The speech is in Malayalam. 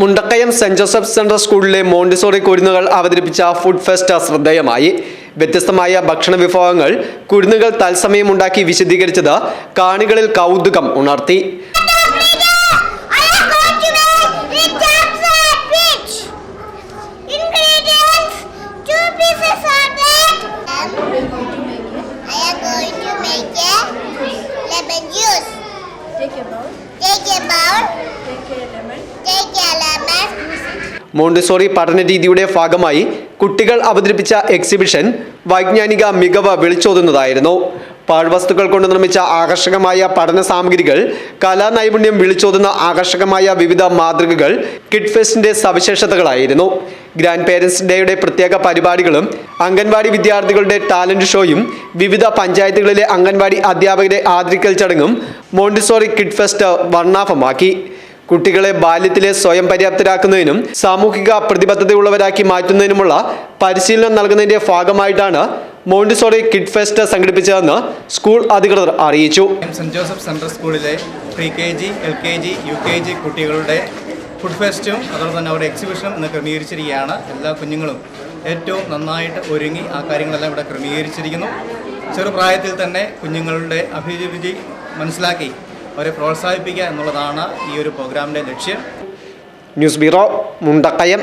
മുണ്ടക്കയം സെന്റ് ജോസഫ് സെൻട്രൽ സ്കൂളിലെ മോണ്ടിസോറി കുരുന്നുകൾ അവതരിപ്പിച്ച ഫുഡ് ഫെസ്റ്റ് ശ്രദ്ധേയമായി വ്യത്യസ്തമായ ഭക്ഷണ വിഭവങ്ങൾ കുരുന്നുകൾ തത്സമയം ഉണ്ടാക്കി വിശദീകരിച്ചത് കാണികളിൽ കൗതുകം ഉണർത്തി. Take a bowl, Take a bowl. take a lemon, Take a lemon. Montessori പഠന രീതിയുടെ ഭാഗമായി കുട്ടികൾ അവതരിപ്പിച്ച എക്സിബിഷൻ വൈജ്ഞാനിക മികവ് വിളിച്ചോതുന്നതായിരുന്നു. പാഴ്വസ്തുക്കൾ കൊണ്ട് നിർമ്മിച്ച ആകർഷകമായ പഠന സാമഗ്രികൾ കലാനൈപുണ്യം വിളിച്ചോതുന്ന ആകർഷകമായ വിവിധ മാതൃകകൾ കിഡ് ഫെസ്റ്റിന്റെ സവിശേഷതകളായിരുന്നു. ഗ്രാൻഡ് പേരൻസ് ഡേയുടെ പ്രത്യേക പരിപാടികളും അംഗൻവാടി വിദ്യാർത്ഥികളുടെ ടാലന്റ് ഷോയും വിവിധ പഞ്ചായത്തുകളിലെ അംഗൻവാടി അധ്യാപകരെ ആദരിക്കൽ ചടങ്ങും മോണ്ടിസോറി കിഡ് ഫെസ്റ്റ് വർണാഭമാക്കി. കുട്ടികളെ ബാല്യത്തിലെ സ്വയം പര്യാപ്തരാക്കുന്നതിനും സാമൂഹിക പ്രതിബദ്ധതയുള്ളവരാക്കി മാറ്റുന്നതിനുമുള്ള പരിശീലനം നൽകുന്നതിന്റെ ഭാഗമായിട്ടാണ് മോണ്ടിസോറി കിഡ് ഫെസ്റ്റ് സംഘടിപ്പിച്ചതെന്ന് സ്കൂൾ അധികൃതർ അറിയിച്ചു. സെന്റ് ജോസഫ് സെൻട്രൽ സ്കൂളിലെ pre K G L K G U K G കുട്ടികളുടെ ഫുഡ് ഫെസ്റ്റും അതുപോലെ തന്നെ അവരുടെ എക്സിബിഷനും ഇന്ന് ക്രമീകരിച്ചിരിക്കുകയാണ്. എല്ലാ കുഞ്ഞുങ്ങളും ഏറ്റവും നന്നായിട്ട് ഒരുങ്ങി ആ കാര്യങ്ങളെല്ലാം ഇവിടെ ക്രമീകരിച്ചിരിക്കുന്നു. ചെറുപ്രായത്തിൽ തന്നെ കുഞ്ഞുങ്ങളുടെ അഭിരുചി മനസ്സിലാക്കി അവരെ പ്രോത്സാഹിപ്പിക്കുക എന്നുള്ളതാണ് ഈ ഒരു പ്രോഗ്രാമിന്റെ ലക്ഷ്യം. News bureau Mundakkayam.